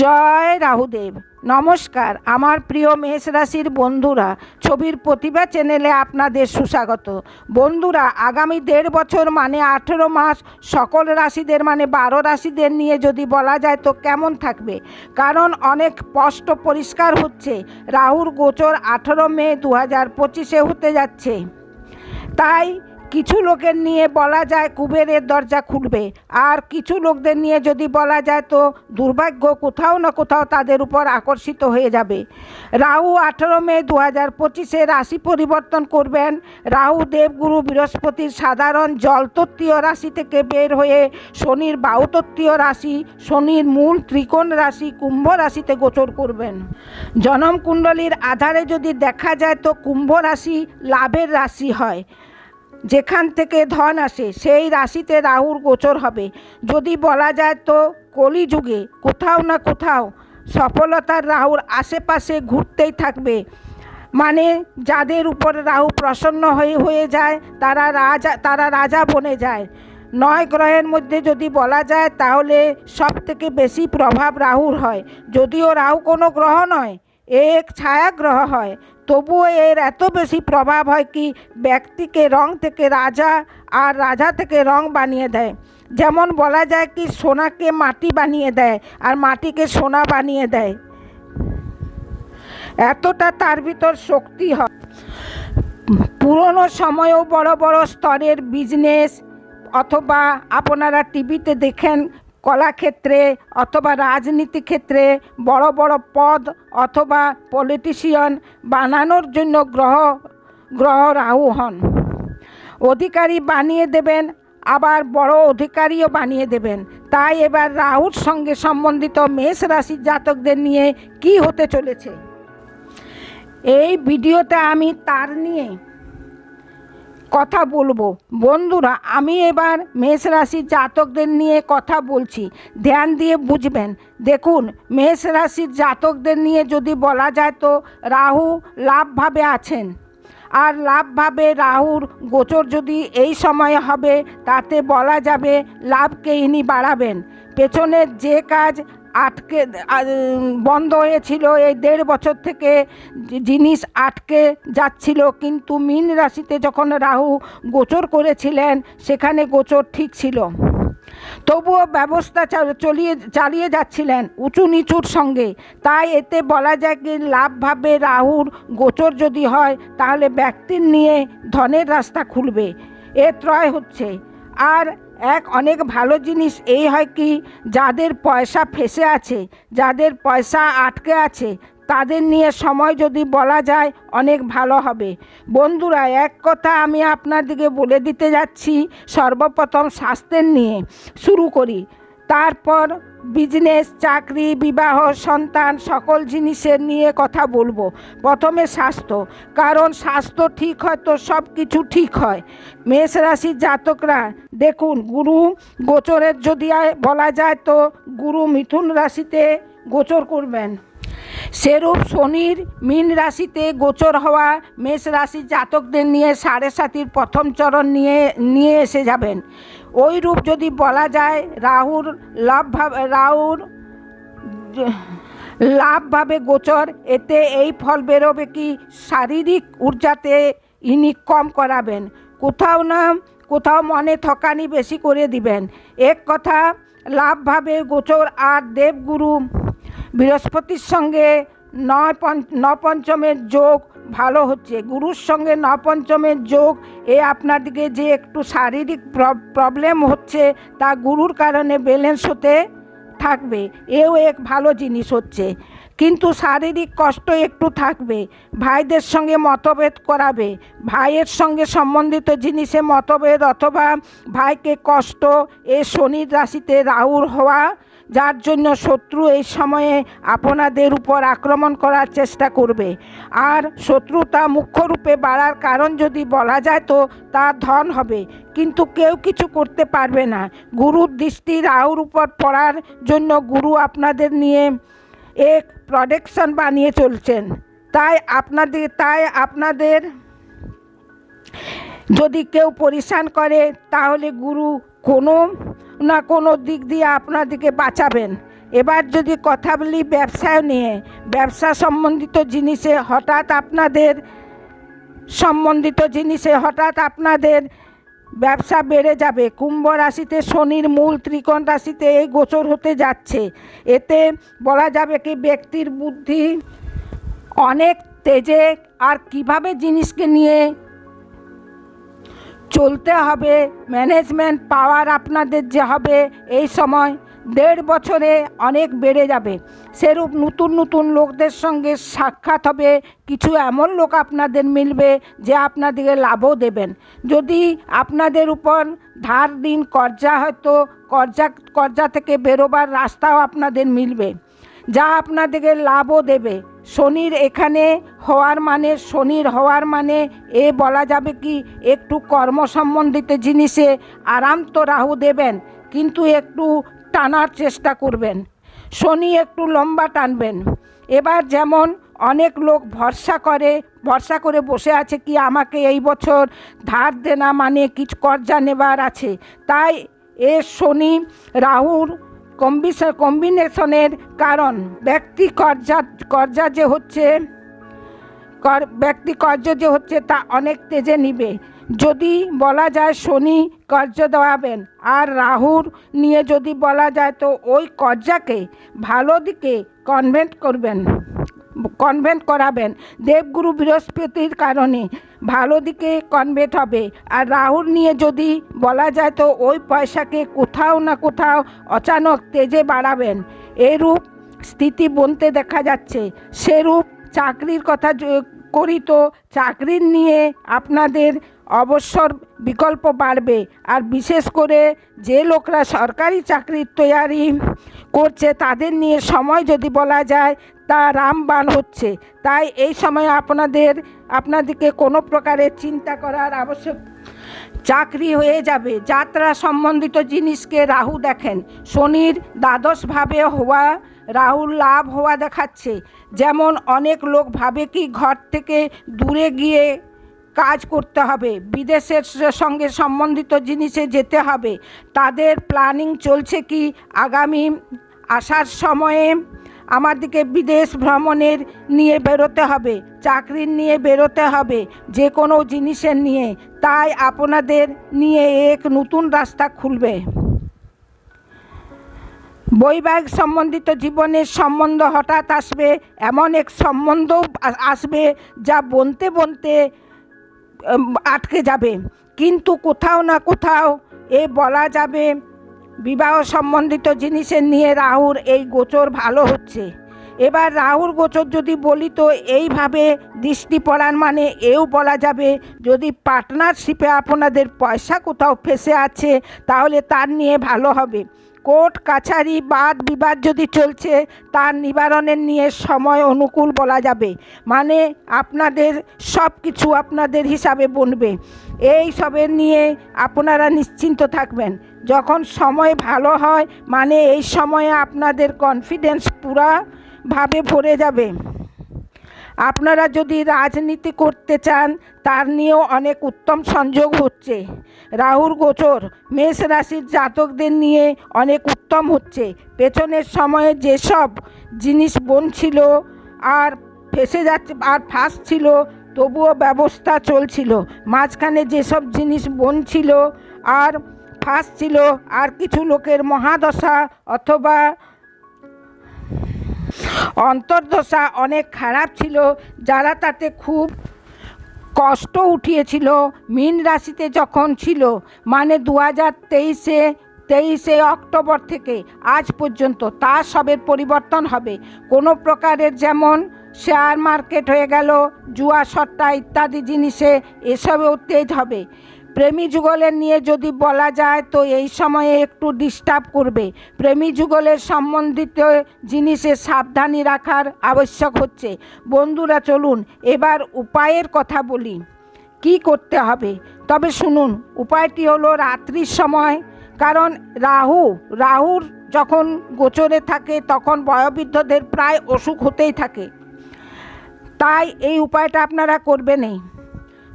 জয় রাহুদেব। নমস্কার, আমার প্রিয় মেষ রাশির বন্ধুরা, ছবির প্রতিভা চ্যানেলে আপনাদের সুস্বাগত। বন্ধুরা, আগামী দেড় বছর মানে আঠেরো মাস, সকল রাশিদের মানে বারো রাশিদের নিয়ে যদি বলা যায় তো কেমন থাকবে? কারণ অনেক স্পষ্ট পরিষ্কার হচ্ছে, রাহুর গোচর আঠেরো মে দু হাজার পঁচিশে হতে যাচ্ছে। তাই কিছু লোকের নিয়ে বলা যায় কুবেরের দরজা খুলবে। আর কিছু লোকদের নিয়ে যদি বলা যায় তো দুর্ভাগ্য কোথাও না কোথাও তাদের উপর আকর্ষিত হয়ে যাবে। রাহু আঠেরো মে দু হাজার পঁচিশে রাশি পরিবর্তন করবেন। রাহু দেবগুরু বৃহস্পতির সাধারণ জলতত্ত্বীয় রাশি থেকে বের হয়ে শনির বাউতত্ত্বীয় রাশি, শনির মূল ত্রিকোণ রাশি, কুম্ভ রাশিতে গোচর করবেন। জনম কুণ্ডলীর আধারে যদি দেখা যায় তো কুম্ভ রাশি লাভের রাশি হয়। যেখান থেকে ধন আসে, সেই রাশিতে রাহুর গোচর হবে। যদি বলা যায় তো, কলিযুগে কোথাও না কোথাও সফলতার রাহুর আশেপাশে ঘুরতেই থাকবে। মানে যাদের উপর রাহু প্রসন্ন হয়ে হয়ে যায়, তারা রাজা তারা রাজা বনে যায়। নয় গ্রহের মধ্যে যদি বলা যায়, তাহলে সব থেকে বেশি প্রভাব রাহুর হয়। যদিও রাহু কোনো গ্রহ নয় এক ছায়াগ্রহ হয়। তবুও এর এত বেশি প্রভাব হয় কি, ব্যক্তিকে রং থেকে রাজা আর রাজা থেকে রং বানিয়ে দেয়। যেমন বলা যায় কি, সোনাকে মাটি বানিয়ে দেয় আর মাটিকে সোনা বানিয়ে দেয়। এতটা তার ভিতর শক্তি হয়। পুরনো সময়েও বড় বড় স্তরের বিজনেস অথবা আপনারা টিভিতে দেখেন কলাক্ষেত্রে অথবা রাজনীতি ক্ষেত্রে বড় বড় পদ অথবা পলিটিশিয়ান বানানোর জন্য গ্রহ গ্রহ রাহু হন। অধিকারী বানিয়ে দেবেন, আবার বড় অধিকারীও বানিয়ে দেবেন। তাই এবার রাহুর সঙ্গে সম্বন্ধিত মেষ রাশির জাতকদের নিয়ে কি হতে চলেছে? এই ভিডিওতে আমি তার নিয়ে কথা বলব। বন্ধুরা, আমি এবার মেষ রাশির জাতকদের নিয়ে কথা বলছি। ধ্যান দিয়ে বুঝবেন। দেখুন, মেষ রাশির জাতকদের নিয়ে যদি বলা যায় তো রাহু লাভভাবে আছেন। আর লাভভাবে রাহুর গোচর যদি এই সময়ে হবে, তাতে বলা যাবে লাভকে ইনি বাড়াবেন। পেছনের যে কাজ আটকে বন্ধ হয়েছিল। এই দেড় বছর থেকে জিনিস আটকে যাচ্ছিল। কিন্তু মিন রাশিতে যখন রাহু গোচর করেছিলেন, সেখানে গোচর ঠিক ছিল। তবুও ব্যবস্থা চলিয়ে, চালিয়ে যাচ্ছিলেন উঁচু নিচুর সঙ্গে। তাই এতে বলা যায় কি লাভভাবে রাহুর গোচর যদি হয়, তাহলে ব্যক্তির নিয়ে ধনের রাস্তা খুলবে। এ ত্রয় হচ্ছে। আর এক অনেক ভালো জিনিস এই হয় কি, যাদের পয়সা ফেসে আছে, যাদের পয়সা আটকে আছে, তাদের নিয়ে সময় যদি বলা যায়, অনেক ভালো হবে। বন্ধুরা, এক কথা আমি আপনাদেরকে বলে দিতে যাচ্ছি, সর্বপ্রথম স্বাস্থ্যের নিয়ে শুরু করি। তারপর বিজনেস চাকরি, বিবাহ, সন্তান, সকল জিনিসের নিয়ে কথা বলব। প্রথমে স্বাস্থ্য, কারণ স্বাস্থ্য ঠিক হয় তো সব কিছু ঠিক হয়। মেষ রাশির জাতকরা, দেখুন, গুরু গোচরের যদি বলা যায় তো গুরু মিথুন রাশিতে গোচর করবেন। সেরূপ শনির মীন রাশিতে গোচর হওয়া মেষ রাশির জাতকদের নিয়ে সাড়ে সাতির প্রথম চরণ নিয়ে নিয়ে এসে যাবেন। ওই রূপ যদি বলা যায়, রাহুর লাভ ভাব রাহুর লাভভাবে গোচর, এতে এই ফল বেরোবে কি? শারীরিক ঊর্জাতে ইনি কম করাবেন। কোথাও না, কোথাও মনে থকানি বেশি করে দিবেন। এক কথা, লাভভাবে গোচর আর দেবগুরু বৃহস্পতির সঙ্গে নয় পঞ্চ নপঞ্চমের যোগ ভালো হচ্ছে। গুরুর সঙ্গে নপঞ্চমের যোগ, এ আপনাদিকে যে একটু শারীরিক প্রবলেম হচ্ছে, তা গুরুর কারণে ব্যালেন্স হতে থাকবে। এও এক ভালো জিনিস হচ্ছে। কিন্তু শারীরিক কষ্ট একটু থাকবে। ভাইদের সঙ্গে মতভেদ করাবে। ভাইয়ের সঙ্গে সম্বন্ধিত জিনিসে মতভেদ অথবা ভাইকে কষ্ট, এ শনির রাশিতে রাহুর হওয়া যার জন্য শত্রু এই সময়ে আপনাদের উপর আক্রমণ করার চেষ্টা করবে। আর শত্রুতা মুখ্য রূপে বাড়ার কারণ যদি বলা যায় তো তা ধন হবে, কিন্তু কেউ কিছু করতে পারবে না। গুরুর দৃষ্টি রাহুর উপর পড়ার জন্য গুরু আপনাদের নিয়ে এক প্রোডাকশন বানিয়ে চলছেন। তাই আপনাদের তাই আপনাদের যদি কেউ পরিশান করে, তাহলে গুরু কোনো না কোনো দিক দিয়ে আপনাদেরকে বাঁচাবেন। এবার যদি কথা বলি ব্যবসায় নিয়ে, ব্যবসা সম্বন্ধিত জিনিসে হঠাৎ আপনাদের, সম্বন্ধিত জিনিসে হঠাৎ আপনাদের ব্যবসা বেড়ে যাবে। কুম্ভ রাশিতে শনির মূল ত্রিকোণ রাশিতে এই গোচর হতে যাচ্ছে। এতে বলা যাবে কি ব্যক্তির বুদ্ধি অনেক তেজে আর কীভাবে জিনিসকে নিয়ে চলতে হবে ম্যানেজমেন্ট পাওয়ার আপনাদের যে হবে এই সময় দেড় বছরে অনেক বেড়ে যাবে। সেরূপ নতুন নতুন লোকদের সঙ্গে সাক্ষাৎ হবে, কিছু এমন লোক আপনাদের মিলবে যে আপনাদেরকে লাভও দেবেন। যদি আপনাদের উপর ধার দিন কর্জা হয়তো, কর্জা কর্জা থেকে বেরোবার রাস্তাও আপনাদের মিলবে, যা আপনাদেরকে লাভও দেবে। শনির এখানে হওয়ার মানে শনির হওয়ার মানে এ বলা যাবে কি, একটু কর্ম সম্বন্ধিত জিনিসে আরাম তো রাহু দেবেন, কিন্তু একটু টানার চেষ্টা করবেন। শনি একটু লম্বা টানবেন। এবার যেমন অনেক লোক ভরসা করে ভরসা করে বসে আছে কি, আমাকে এই বছর ধার দেনা মানে কিছু কর্জা নেবার আছে। তাই এ শনি রাহুর কম্বিনেশনের কারণ। ব্যক্তি কর্জা কর্জা যে হচ্ছে, কর ব্যক্তি কর্জ যে হচ্ছে তা অনেক তেজে নিবে। যদি বলা যায় শনি কর্জ দেওয়াবেন, আর রাহুর নিয়ে যদি বলা যায় তো ওই কর্জাকে ভালো দিকে কনভেন্ট করবেন। কনভেন্ট করাবেন। দেবগুরু বৃহস্পতির কারণে ভালো দিকে কনভেন্ট হবে। আর রাহুল নিয়ে যদি বলা যায় তো ওই পয়সাকে কোথাও না কোথাও অচানক তেজে বাড়াবেন। এরূপ স্থিতি বনতে দেখা যাচ্ছে। সেরূপ চাকরির কথা করি তো চাকরির নিয়ে আপনাদের অবসর বিকল্প বাড়বে। আর বিশেষ করে যে লোকরা সরকারি চাকরির তৈয়ারি করছে, তাদের নিয়ে সময় যদি বলা যায়, তা রামবান হচ্ছে। তাই এই সময় আপনাদের, আপনাদেরকে কোনো প্রকারের চিন্তা করার আবশ্যক চাকরি হয়ে যাবে। যাত্রা সম্বন্ধিত জিনিসকে রাহু দেখেন। শনির দ্বাদশভাবে হওয়া, রাহুর লাভ হওয়া দেখাচ্ছে। যেমন অনেক লোক ভাবে কি ঘর থেকে দূরে গিয়ে কাজ করতে হবে। বিদেশের সঙ্গে সম্বন্ধিত জিনিসে যেতে হবে। তাদের প্ল্যানিং চলছে কি? আগামী আসার সময়ে আমাদেরকে বিদেশ ভ্রমণের নিয়ে বেরোতে হবে। চাকরির নিয়ে বেরোতে হবে, যে কোনো জিনিসের নিয়ে। তাই আপনাদের নিয়ে এক নতুন রাস্তা খুলবে। বৈবাহিক সম্বন্ধিত জীবনের সম্বন্ধ হঠাৎ আসবে, এমন এক সম্বন্ধ আসবে যা বনতে বনতে আটকে যাবে। কিন্তু কোথাও না কোথাও এ বলা যাবে, বিবাহ সম্বন্ধিত জিনিসের নিয়ে রাহুর এই গোচর ভালো হচ্ছে। এবার রাহুর গোচর যদি বলি তো এইভাবে দৃষ্টি পড়ার মানে এও বলা যাবে, যদি পার্টনারশিপে আপনাদের পয়সা কোথাও ফেসে আছে, তাহলে তার নিয়ে ভালো হবে। কোর্ট, কাছারি, বাদ, বিবাদ যদি চলছে, তার নিবারণের নিয়ে সময় অনুকূল বলা যাবে। মানে আপনাদের সব কিছু আপনাদের হিসাবে বনবে। এই সবের নিয়ে আপনারা নিশ্চিন্ত থাকবেন। যখন সময় ভালো হয় মানে এই সময়ে আপনাদের কনফিডেন্স পুরাভাবে ভরে যাবে। আপনারা যদি রাজনীতি করতে চান, তার নিয়েও অনেক উত্তম সংযোগ হচ্ছে। রাহুর গোচর, মেষ রাশির জাতকদের নিয়ে অনেক উত্তম হচ্ছে। পেছনের সময়ে যেসব জিনিস বনছিল আর ফেসে যাচ্ছে আর ফাঁস ছিল, তবুও ব্যবস্থা চলছিল। মাঝখানে যেসব জিনিস বনছিল আর ফাঁস ছিল, আর কিছু লোকের মহাদশা অথবা অন্তর্দশা অনেক খারাপ ছিল, যারা তাতে খুব কষ্ট উঠিয়েছিল। মীন রাশিতে যখন ছিল মানে দু হাজার তেইশে তেইশে অক্টোবর থেকে আজ পর্যন্ত তা সবের পরিবর্তন হবে। কোনো প্রকারের যেমন শেয়ার মার্কেট হয়ে গেল, জুয়া, সট্টা ইত্যাদি জিনিসে এসবেও তেজ হবে। প্রেমী যুগলের নিয়ে যদি বলা যায়, তো এই সময়ে একটু ডিস্টার্ব করবে। প্রেমী যুগলের সম্বন্ধিত জিনিসে সাবধানী রাখার আবশ্যক হচ্ছে। বন্ধুরা, চলুন এবার উপায়ের কথা বলি। কি করতে হবে? তবে শুনুন, উপায়টি হলো রাত্রির সময়। কারণ রাহু, রাহুর যখন গোচরে থাকে, তখন বয়োবৃদ্ধদের প্রায় অসুখ হতেই থাকে। তাই এই উপায়টা আপনারা করবেনই।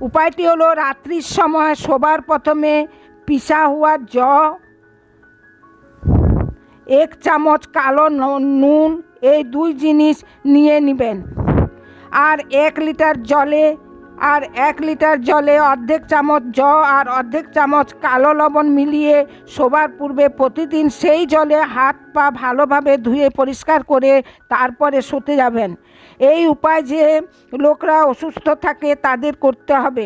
উপায়টি হলো রাত্রির সময় শোবার প্রথমে পিসা হওয়া জ এক চামচ কালো নুন, এই দুই জিনিস নিয়ে নেবেন। আর এক লিটার জলে আর এক লিটার জলে অর্ধেক চামচ জ আর অর্ধেক চামচ কালো লবণ মিলিয়ে শোবার পূর্বে প্রতিদিন সেই জলে হাত পা ভালোভাবে ধুয়ে পরিষ্কার করে তারপরে শুতে যাবেন। এই উপায় যে লোকরা অসুস্থ থাকে তাদের করতে হবে।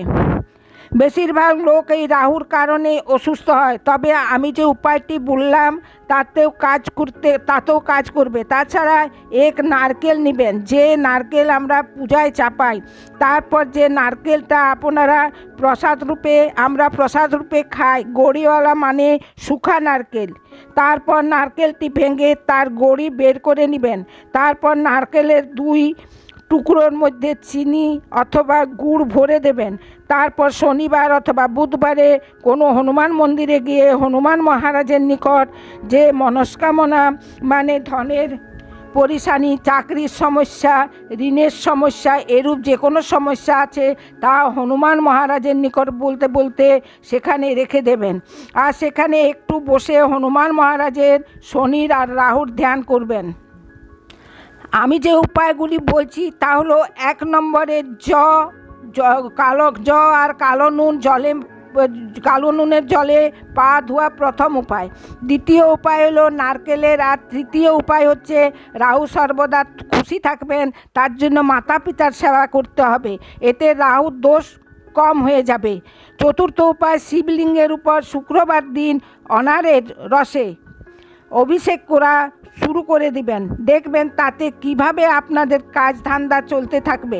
বেশিরভাগ লোক এই রাহুর কারণে অসুস্থ হয়। তবে আমি যে উপায়টি বললাম, তাতেও কাজ করতে, তাতেও কাজ করবে। তাছাড়া এক নারকেল নেবেন, যে নারকেল আমরা পূজায় চাপাই, তারপর যে নারকেলটা আপনারা প্রসাদ রূপে, আমরা প্রসাদ রূপে খাই, গড়িওয়ালা মানে শুখা নারকেল। তারপর নারকেলটি ভেঙে তার গড়ি বের করে নেবেন। তারপর নারকেলের দুই টুকরোর মধ্যে চিনি অথবা গুড় ভরে দেবেন। তারপর শনিবার অথবা বুধবারে কোনো হনুমান মন্দিরে গিয়ে হনুমান মহারাজের নিকট যে মনস্কামনা মানে ধনের পরিশানি, চাকরির সমস্যা, ঋণের সমস্যা, এরূপ যে কোনো সমস্যা আছে, তা হনুমান মহারাজের নিকট বলতে বলতে সেখানে রেখে দেবেন। আর সেখানে একটু বসে হনুমান মহারাজের শনির আর রাহুর ধ্যান করবেন। আমি যে উপায়গুলি বলছি তা হলো এক নম্বরে জ কালো জ আর কালো নুন জলে, কালো নুনের জলে পা ধোয়া প্রথম উপায়। দ্বিতীয় উপায় হলো নারকেলের আর তৃতীয় উপায় হচ্ছে রাহু সর্বদা খুশি থাকবেন, তার জন্য মাতা পিতার সেবা করতে হবে, এতে রাহুর দোষ কম হয়ে যাবে। চতুর্থ উপায় শিবলিঙ্গের উপর শুক্রবার দিন অনারের রসে অভিষেক করা শুরু করে দিবেন। দেখবেন তাতে কীভাবে আপনাদের কাজ ধান্দা চলতে থাকবে।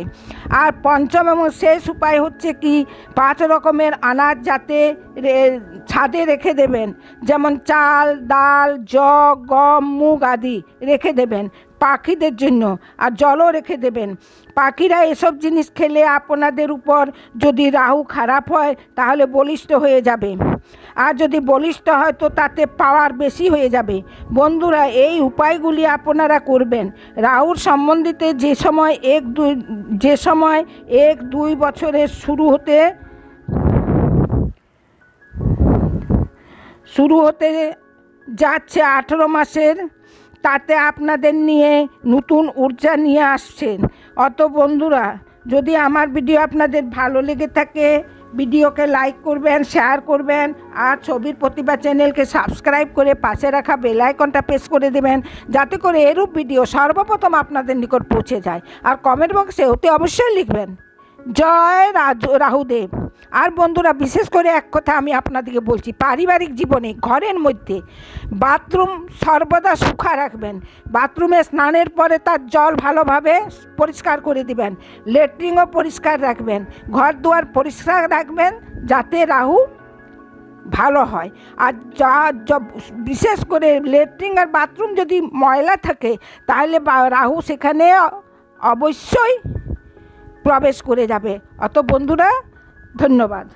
আর পঞ্চম এবং শেষ উপায় হচ্ছে কি, পাঁচ রকমের আনাজ যাতে ছাদে রেখে দেবেন। যেমন চাল, ডাল, জগ, গম, মুগ আদি রেখে দেবেন। পাখিদের জন্য, আর জলও রেখে দেবেন। পাখিরা এসব জিনিস খেলে আপনাদের উপর যদি রাহু খারাপ হয়, তাহলে বলিষ্ঠ হয়ে যাবে। আর যদি বলিষ্ঠ হয়, তো তাতে পাওয়ার বেশি হয়ে যাবে। বন্ধুরা, এই উপায়গুলি আপনারা করবেন। রাহুর সম্বন্ধিতে যে সময় এক দুই, যে সময় এক দুই বছরের শুরু হতে শুরু হতে যাচ্ছে আঠেরো মাসের তাতে আপনাদের নিয়ে নতুন ঊর্জা নিয়ে আসছেন। অত বন্ধুরা, যদি আমার ভিডিও আপনাদের ভালো লেগে থাকে, ভিডিওকে লাইক করবেন, শেয়ার করবেন, আর ছবির প্রতিভা চ্যানেলকে সাবস্ক্রাইব করে পাশে রাখা বেল আইকনটা প্রেস করে দেবেন, যাতে করে এরূপ ভিডিও সর্বপ্রথম আপনাদের নিকট পৌঁছে যায়। আর কমেন্ট বক্সে অতি অবশ্যই লিখবেন। জয় রাজু, রাহুদেব। আর বন্ধুরা, বিশেষ করে এক কথা আমি আপনাদেরকে বলছি, পারিবারিক জীবনে ঘরের মধ্যে বাথরুম সর্বদা শুকা রাখবেন। বাথরুমে স্নানের পরে তার জল ভালোভাবে পরিষ্কার করে দিবেন, লেট্রিনও পরিষ্কার রাখবেন, ঘর দুয়ার পরিষ্কার রাখবেন যাতে রাহু ভালো হয়। আর যা বিশেষ করে লেট্রিন আর বাথরুম যদি ময়লা থাকে, তাহলে রাহু সেখানে অবশ্যই প্রবেশ করে যাবে। অত বন্ধুরা ধন্যবাদ।